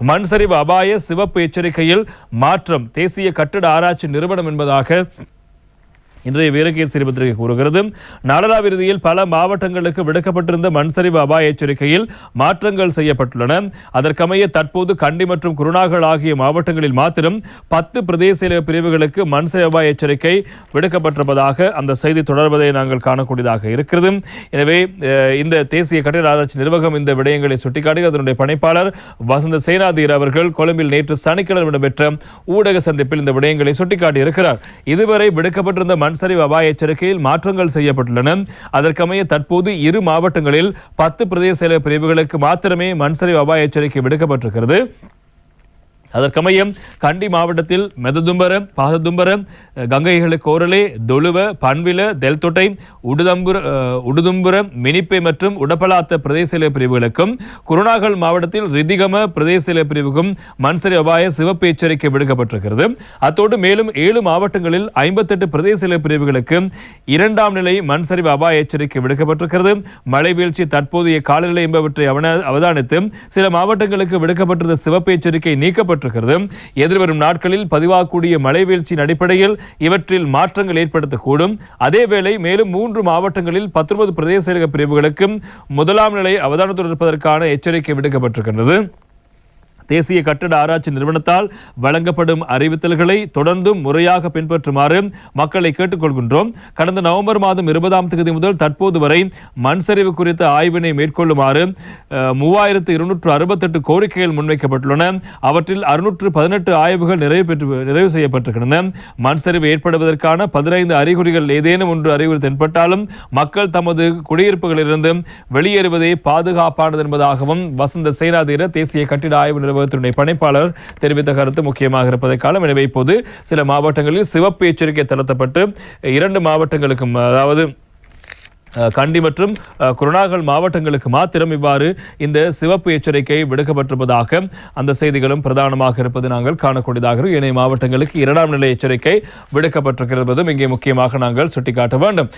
மண் சரிவு அபாய சிவப்பு எச்சரிக்கையில் மாற்றம் தேசிய கட்டிட ஆராய்ச்சி நிறுவனம் என்பதாக இன்றைய வீரகேசரி பத்திரிகை கூறுகிறது. நாடளாவிறுதியில் பல மாவட்டங்களுக்கு விடுக்கப்பட்டிருந்த மண்சரிவு அபாய எச்சரிக்கையில் மாற்றங்கள் செய்யப்பட்டுள்ளன. அதற்கமைய தற்போது கண்டி மற்றும் குருணாகல் ஆகிய மாவட்டங்களில் மாத்திரம் பத்து பிரதேச செயலக பிரிவுகளுக்கு மண்சரிவு அபாய எச்சரிக்கை விடுக்கப்பட்டிருப்பதாக அந்த செய்தி தொடர்வதை நாங்கள் காணக்கூடியதாக இருக்கிறது. எனவே இந்த தேசிய கட்டிட ஆராய்ச்சி நிர்வாகம் இந்த விடயங்களை சுட்டிக்காட்டி அதனுடைய பணிப்பாளர் வசந்த சேனாதீர் அவர்கள் கொழும்பில் நேற்று சனிக்கிழமை இடம்பெற்ற ஊடக சந்திப்பில் இந்த விடயங்களை சுட்டிக்காட்டி இருக்கிறார் இதுவரை விடுக்கப்பட்டிருந்த மண் சரிவு அபாய எச்சரிக்கையில் மாற்றங்கள் செய்யப்பட்டுள்ளன. அதற்கமைய தற்போது இரு மாவட்டங்களில் பத்து பிரதேச செயலக பிரிவுகளுக்கு மாத்திரமே மண் அபாய எச்சரிக்கை விடுக்கப்பட்டிருக்கிறது. அதற்கமைய கண்டி மாவட்டத்தில் மெததும்பர பாததும்பரம் கங்கைகளை கோரலே தொழுவ பண்வில தெல்தொட்டை உடுதம்புர உடுதும்புரம் மினிப்பை மற்றும் உடப்பலாத்த பிரதேச பிரிவுகளுக்கும் குருணாகல் மாவட்டத்தில் ரிதிகம பிரதேச பிரிவுக்கும் மண்சரி அபாய சிவப்பு எச்சரிக்கை விடுக்கப்பட்டிருக்கிறது. அத்தோடு மேலும் ஏழு மாவட்டங்களில் ஐம்பத்தெட்டு பிரதேச பிரிவுகளுக்கு இரண்டாம் நிலை மண்சரிவு அபாய எச்சரிக்கை விடுக்கப்பட்டிருக்கிறது. மழை வீழ்ச்சி தற்போதைய காலநிலை என்பவற்றை அவன அவதானித்து சில மாவட்டங்களுக்கு விடுக்கப்பட்டிருந்த சிவப்பு எச்சரிக்கை நீக்கப்பட்டிருக்கிறது எதிர்வரும் நாட்களில் பதிவாகக்கூடிய மழை வீழ்ச்சியின் அடிப்படையில் இவற்றில் மாற்றங்கள் ஏற்படுத்தக்கூடும். அதேவேளை மேலும் மூன்று மாவட்டங்களில் பத்தொன்பது பிரதேச செயலக பிரிவுகளுக்கு முதலாம் நிலை அவதானத்துடன் இருப்பதற்கான எச்சரிக்கை விடுக்கப்பட்டிருக்கின்றது. தேசிய கட்டட ஆராய்ச்சி நிறுவனத்தால் வழங்கப்படும் அறிவித்தல்களை தொடர்ந்தும் முறையாக பின்பற்றுமாறு மக்களை கேட்டுக்கொள்கின்றோம். கடந்த நவம்பர் மாதம் இருபதாம் தேதி முதல் தற்போது வரை மண் சரிவு குறித்த ஆய்வினை மேற்கொள்ளுமாறு மூவாயிரத்து இருநூற்று அறுபத்தெட்டு கோரிக்கைகள் முன்வைக்கப்பட்டுள்ளன. அவற்றில் அறுநூற்று பதினெட்டு ஆய்வுகள் நிறைவு பெற்று நிறைவு செய்யப்பட்டிருக்கின்றன. மண் சரிவு ஏற்படுவதற்கான பதினைந்து அறிகுறிகள் ஏதேனும் ஒன்று அறிகுறி தென்பட்டாலும் மக்கள் தமது குடியிருப்புகளிலிருந்து வெளியேறுவதே பாதுகாப்பானது என்பதாகவும் வசந்த சேனாதீர தேசிய கட்டிட ஆய்வு அலுவலகத்தினுடைய பணிப்பாளர் தெரிவித்த கருத்து முக்கியமாக இருப்பதை காலம் எனவே இப்போது சில மாவட்டங்களில் சிவப்பு எச்சரிக்கை தளர்த்தப்பட்டு இரண்டு மாவட்டங்களுக்கும் அதாவது கண்டி மற்றும் குருணாகல் மாவட்டங்களுக்கு மாத்திரம் இவ்வாறு இந்த சிவப்பு எச்சரிக்கை விடுக்கப்பட்டிருப்பதாக அந்த செய்திகளும் பிரதானமாக இருப்பது நாங்கள் காணக்கூடியதாக இருக்கும். ஏனைய மாவட்டங்களுக்கு இரண்டாம் நிலை எச்சரிக்கை விடுக்கப்பட்டிருக்கிறதும் இங்கே முக்கியமாக நாங்கள் சுட்டிக்காட்ட வேண்டும்